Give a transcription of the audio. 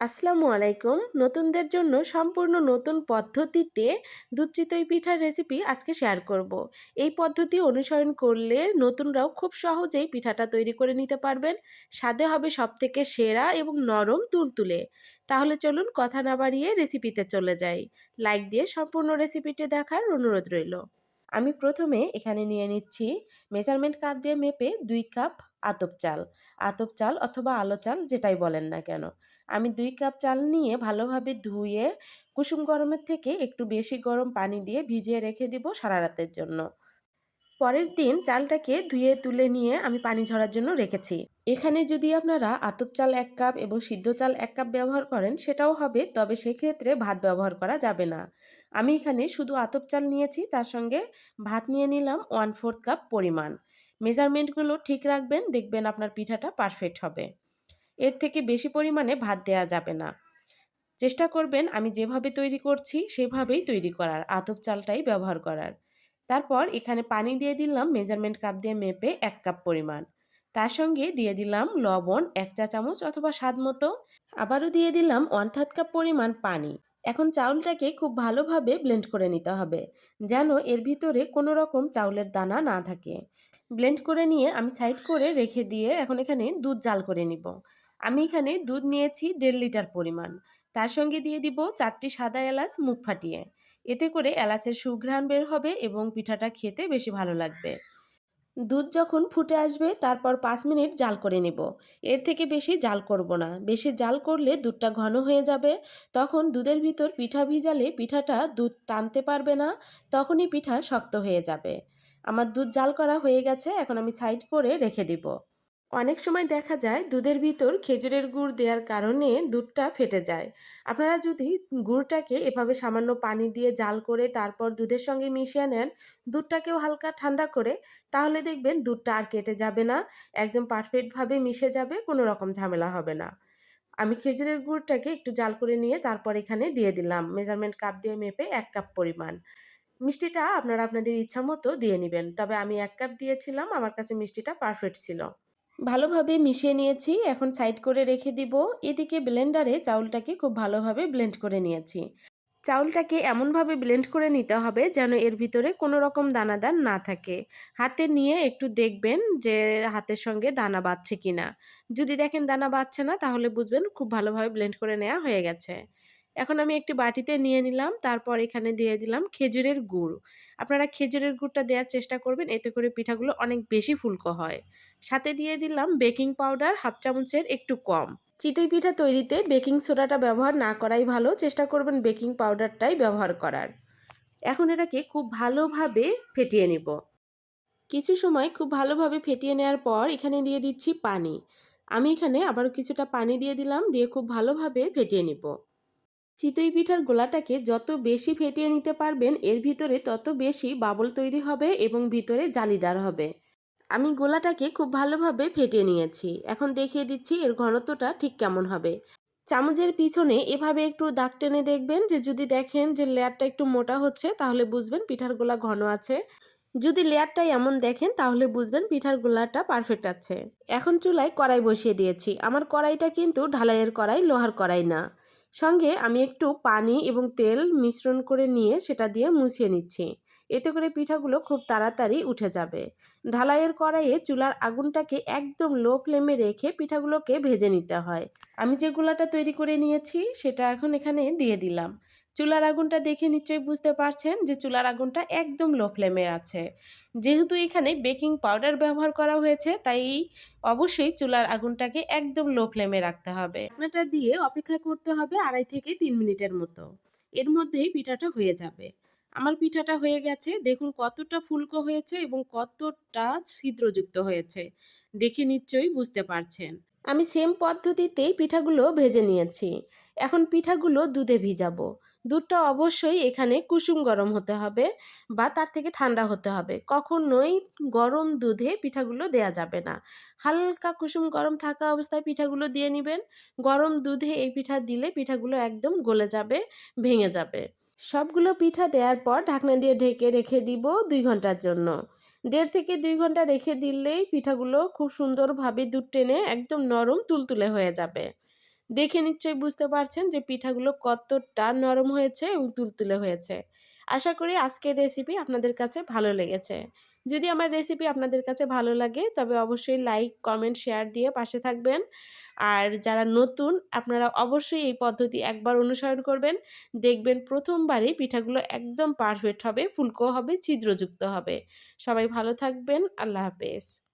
আসসালামু আলাইকুম। নতুনদের জন্য সম্পূর্ণ নতুন পদ্ধতিতে দুধ চিতই পিঠার রেসিপি আজকে শেয়ার করব। এই পদ্ধতি অনুসরণ করলে নতুনরাও খুব সহজেই পিঠাটা তৈরি করে নিতে পারবেন। স্বাদে হবে সব থেকে সেরা এবং নরম তুলতুলে। তাহলে চলুন কথা না বাড়িয়ে রেসিপিতে চলে যাই। লাইক দিয়ে সম্পূর্ণ রেসিপিটি দেখার অনুরোধ রইল। আমি প্রথমে এখানে নিয়ে নিচ্ছি মেজারমেন্ট কাপ দিয়ে মেপে দুই কাপ আতপ চাল। আতপ চাল অথবা আলো চাল যেটাই বলেন না কেন। আমি দুই কাপ চাল নিয়ে ভালোভাবে ধুয়ে কুসুম গরমের থেকে একটু বেশি গরম পানি দিয়ে ভিজিয়ে রেখে দিব সারা রাতের জন্য। পরের দিন চালটাকে ধুয়ে তুলে নিয়ে আমি পানি ঝরার জন্য রেখেছি। এখানে যদি আপনারা আতপ চাল এক কাপ এবং সিদ্ধ চাল এক কাপ ব্যবহার করেন, সেটাও হবে, তবে সেক্ষেত্রে ভাত ব্যবহার করা যাবে না। আমি এখানে শুধু আতপ চাল নিয়েছি, তার সঙ্গে ভাত নিয়ে নিলাম ওয়ান ফোর্থ কাপ পরিমাণ। মেজারমেন্টগুলো ঠিক রাখবেন, দেখবেন আপনার পিঠাটা পারফেক্ট হবে। এর থেকে বেশি পরিমাণে ভাত দেওয়া যাবে না। চেষ্টা করবেন, আমি যেভাবে তৈরি করছি, সেভাবেই তৈরি করার, আতপ চালটাই ব্যবহার করার। তারপর এখানে পানি দিয়ে দিলাম মেজারমেন্ট কাপ দিয়ে মেপে এক কাপ পরিমাণ। তার সঙ্গে দিয়ে দিলাম লবণ এক চা চামচ অথবা স্বাদ মতো। আবারও দিয়ে দিলাম ওয়ান থার্ড কাপ পরিমাণ পানি। এখন চাউলটাকে খুব ভালোভাবে ব্লেন্ড করে নিতে হবে, যেন এর ভিতরে কোনো রকম চাউলের দানা না থাকে। ব্লেন্ড করে নিয়ে আমি সাইড করে রেখে দিয়ে এখন এখানে দুধ জাল করে নিব। আমি এখানে দুধ নিয়েছি দেড় লিটার পরিমাণ। তার সঙ্গে দিয়ে দিব চারটি সাদা এলাচ মুখ ফাটিয়ে। এতে করে এলাচের সুঘ্রাণ বের হবে এবং পিঠাটা খেতে বেশি ভালো লাগবে। দুধ যখন ফুটে আসবে, তারপর পাঁচ মিনিট জাল করে নেব। এর থেকে বেশি জাল করব না। বেশি জাল করলে দুধটা ঘন হয়ে যাবে। তখন দুধের ভিতর পিঠা ভিজালে পিঠাটা দুধ টানতে পারবে না, তখনই পিঠা শক্ত হয়ে যাবে। আমার দুধ জাল করা হয়ে গেছে, এখন আমি সাইড করে রেখে দিব। অনেক সময় দেখা যায় দুধের ভিতর খেজুরের গুড় দেওয়ার কারণে দুধটা ফেটে যায়। আপনারা যদি গুড়টাকে এভাবে সামান্য পানি দিয়ে জাল করে তারপর দুধের সঙ্গে মিশিয়ে নেন, দুধটাকেও হালকা ঠান্ডা করে, তাহলে দেখবেন দুধটা আর কেটে যাবে না, একদম পারফেক্টভাবে মিশে যাবে, কোনো রকম ঝামেলা হবে না। আমি খেজুরের গুড়টাকে একটু জাল করে নিয়ে তারপর এখানে দিয়ে দিলাম মেজারমেন্ট কাপ দিয়ে মেপে এক কাপ পরিমাণ। মিষ্টিটা আপনারা আপনাদের ইচ্ছা মতো দিয়ে নেবেন, তবে আমি এক কাপ দিয়েছিলাম, আমার কাছে মিষ্টিটা পারফেক্ট ছিল। ভালোভাবে মিশিয়ে নিয়েছি, এখন সাইড করে রেখে দিব। এদিকে ব্লেন্ডারে চাউলটাকে খুব ভালোভাবে ব্লেন্ড করে নিয়েছি। চাউলটাকে এমনভাবে ব্লেন্ড করে নিতে হবে যেন এর ভিতরে কোনো রকম দানাদার না থাকে। হাতে নিয়ে একটু দেখবেন যে হাতের সঙ্গে দানা বাঁধছে কিনা। যদি দেখেন দানা বাঁধছে না, তাহলে বুঝবেন খুব ভালোভাবে ব্লেন্ড করে নেওয়া হয়ে গেছে। এখন আমি একটি বাটিতে নিয়ে নিলাম, তারপর এখানে দিয়ে দিলাম খেজুরের গুড়। আপনারা খেজুরের গুড়টা দেওয়ার চেষ্টা করবেন, এতে করে পিঠাগুলো অনেক বেশি ফুলকো হয়। সাথে দিয়ে দিলাম বেকিং পাউডার হাফ চামচের একটু কম। চিতই পিঠা তৈরিতে বেকিং সোডাটা ব্যবহার না করাই ভালো, চেষ্টা করবেন বেকিং পাউডারটাই ব্যবহার করার। এখন এটাকে খুব ভালোভাবে ফেটিয়ে নিব। কিছু সময় খুব ভালোভাবে ফেটিয়ে নেওয়ার পর এখানে দিয়ে দিচ্ছি পানি। আমি এখানে আবারও কিছুটা পানি দিয়ে দিলাম, দিয়ে খুব ভালোভাবে ফেটিয়ে নিব। চিতই পিঠার গোলাটাকে যত বেশি ফেটিয়ে নিতে পারবেন, এর ভিতরে তত বেশি বাবল তৈরি হবে এবং ভিতরে জালিদার হবে। আমি গোলাটাকে খুব ভালোভাবে ফেটিয়ে নিয়েছি। এখন দেখিয়ে দিচ্ছি এর ঘনত্বটা ঠিক কেমন হবে। চামচের পিছনে এভাবে একটু দাগ টেনে দেখবেন যে, যদি দেখেন যে, লেয়ারটা একটু মোটা হচ্ছে, তাহলে বুঝবেন পিঠার গোলা ঘন আছে। যদি লেয়ারটা এমন দেখেন, তাহলে বুঝবেন পিঠার গোলাটা পারফেক্ট আছে। এখন চুলায় কড়াই বসিয়ে দিয়েছি। আমার কড়াইটা কিন্তু ঢালাইয়ের কড়াই, লোহার কড়াই না। সঙ্গে আমি একটু পানি এবং তেল মিশ্রণ করে নিয়ে সেটা দিয়ে মুছিয়ে নিচ্ছি। এতে করে পিঠাগুলো খুব তাড়াতাড়ি উঠে যাবে। ঢালাইয়ের কড়াইয়ে চুলার আগুনটাকে একদম লো ফ্লেমে রেখে পিঠাগুলোকে ভেজে নিতে হয়। আমি যে তৈরি করে নিয়েছি সেটা এখন এখানে দিয়ে দিলাম। চুলার আগুনটা দেখে নিশ্চয়ই বুঝতে পারছেন যে চুলার আগুনটা একদম লো ফ্লেমে আছে। যেহেতু এখানে বেকিং পাউডার ব্যবহার করা হয়েছে, তাই অবশ্যই চুলার আগুনটাকে একদম লো ফ্লেমে রাখতে হবে। ঢাকনাটা দিয়ে অপেক্ষা করতে হবে আড়াই থেকে তিন মিনিটের মতো। এর মধ্যেই পিঠাটা হয়ে যাবে। আমার পিঠাটা হয়ে গেছে। দেখুন কতটা ফুলকো হয়েছে এবং কতটা ছিদ্রযুক্ত হয়েছে। দেখে নিশ্চয়ই বুঝতে পারছেন। আমি সেম পদ্ধতিতেই পিঠাগুলো ভেজে নিয়েছি। এখন পিঠাগুলো দুধে ভিজাবো। দুধটা অবশ্যই এখানে কুসুম গরম হতে হবে বা তার থেকে ঠান্ডা হতে হবে। কখনোই গরম দুধে পিঠাগুলো দেয়া যাবে না। হালকা কুসুম গরম থাকা অবস্থায় পিঠাগুলো দিয়ে নেবেন। গরম দুধে এই পিঠা দিলে পিঠাগুলো একদম গলে যাবে, ভেঙে যাবে। সবগুলো পিঠা দেওয়ার পর ঢাকনা দিয়ে ঢেকে রেখে দিব দুই ঘণ্টার জন্য। দেড় থেকে দুই ঘণ্টা রেখে দিলেই পিঠাগুলো খুব সুন্দরভাবে দুধ টেনে একদম নরম তুলতুলে হয়ে যাবে। দেখে নিশ্চয়ই বুঝতে পারছেন যে পিঠাগুলো কতটা নরম হয়েছে এবং তুলতুলে হয়েছে। আশা করি আজকের রেসিপি আপনাদের কাছে ভালো লেগেছে। যদি আমার রেসিপি আপনাদের কাছে ভালো লাগে, তবে অবশ্যই লাইক কমেন্ট শেয়ার দিয়ে পাশে থাকবেন। আর যারা নতুন, আপনারা অবশ্যই এই পদ্ধতি একবার অনুসরণ করবেন। দেখবেন প্রথমবারই পিঠাগুলো একদম পারফেক্ট হবে, ফুলকো হবে, ছিদ্রযুক্ত হবে। সবাই ভালো থাকবেন, আল্লাহ হাফেজ।